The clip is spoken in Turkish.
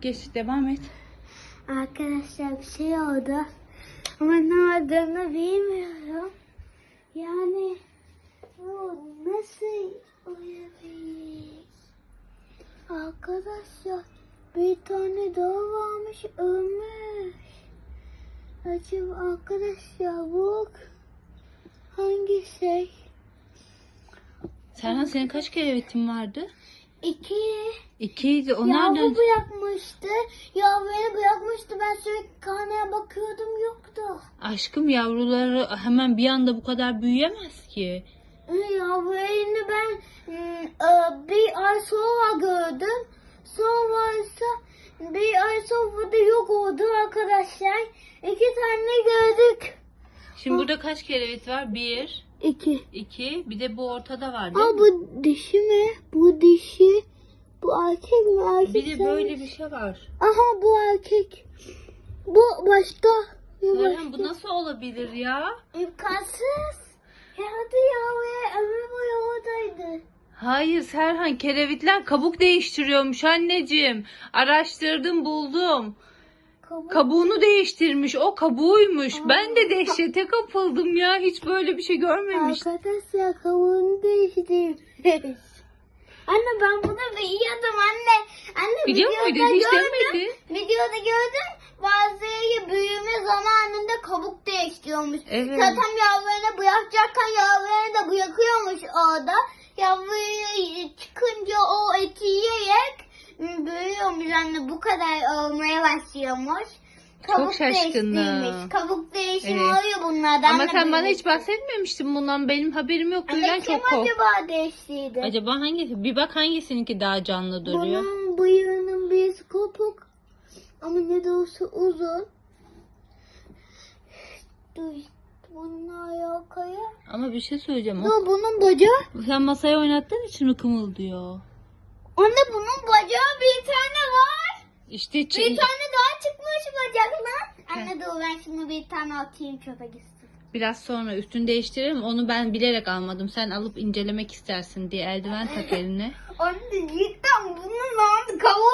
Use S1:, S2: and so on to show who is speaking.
S1: Geç devam et.
S2: Arkadaşlar bir şey oldu. Ama ne olduğunu bilmiyorum. Yani bu nasıl olabilir? Arkadaşlar bir tane daha varmış ölmüş. Acaba arkadaşlar bu hangi şey?
S1: Serhan senin kaç kerevetin vardı?
S2: İki.
S1: İkiydi. O
S2: Yavru
S1: nereden?
S2: bırakmıştı. Yavruyu bırakmıştı. Ben sürekli karnına bakıyordum yoktu.
S1: Aşkım yavruları hemen bir anda bu kadar büyüyemez ki.
S2: Yavruyu ben ım, e, bir ay sonra gördüm. Sonra ise bir ay sonra da yok oldu arkadaşlar. İki tane gördük.
S1: Şimdi burada kaç kerevet var? Bir,
S2: İki.
S1: iki. Bir de bu ortada var değil
S2: Aa
S1: mi?
S2: bu dişi mi? Bu dişi. Bu erkek mi? Erkek
S1: Bir de
S2: sen-
S1: böyle bir şey var.
S2: Aha bu erkek. Bu başta. Bu
S1: Serhan bu nasıl olabilir ya?
S2: İmkansız. Hadi yavruya ömür boyu oradaydı.
S1: Hayır Serhan kerevitler kabuk değiştiriyormuş anneciğim. Araştırdım buldum.
S2: Kabuk.
S1: Kabuğunu değiştirmiş. O kabuğuymuş. Ben de dehşete kapıldım ya. Hiç böyle bir şey görmemiştim.
S2: Arkadaşlar kabuğunu değiştirmiş. Anne ben bunu biliyordum anne. Anne
S1: Biliyor
S2: videoda
S1: muydun? Hiç
S2: gördüm.
S1: demedi.
S2: Videoda gördüm. Bazıları büyüme zamanında kabuk değiştiriyormuş.
S1: Evet.
S2: Zaten yavrularını bırakacakken yavrularını da bırakıyormuş orada. Yavruyu büyüyormuş anne. Bu kadar olmaya başlıyormuş. Kabuk
S1: şaşkınım.
S2: değiştirmiş. Kabuk değişimi
S1: Evet.
S2: oluyor bunlardan.
S1: Ama sen bana hiç bahsetmemiştin bundan. Benim haberim yok.
S2: Anne
S1: çok kork.
S2: acaba değiştirdi?
S1: Acaba hangisi? Bir bak hangisininki daha canlı duruyor.
S2: Bunun bıyığının birisi kopuk. Ama ne de olsa uzun. Dur. Bunun ayağı kaya.
S1: Ama bir şey söyleyeceğim.
S2: Dur bunun bacağı.
S1: sen masaya oynattığın için mi kımıldıyor?
S2: Anne bunun bacağı bir tane var.
S1: İşte
S2: Bir
S1: çi-
S2: tane daha çıkmış bacaklar. Anne dur ben şunu bir tane atayım çöpe gitsin.
S1: biraz sonra üstünü değiştiririm. Onu ben bilerek almadım. Sen alıp incelemek istersin diye eldiven tak eline.
S2: Anne cidden bunun lan kavuğu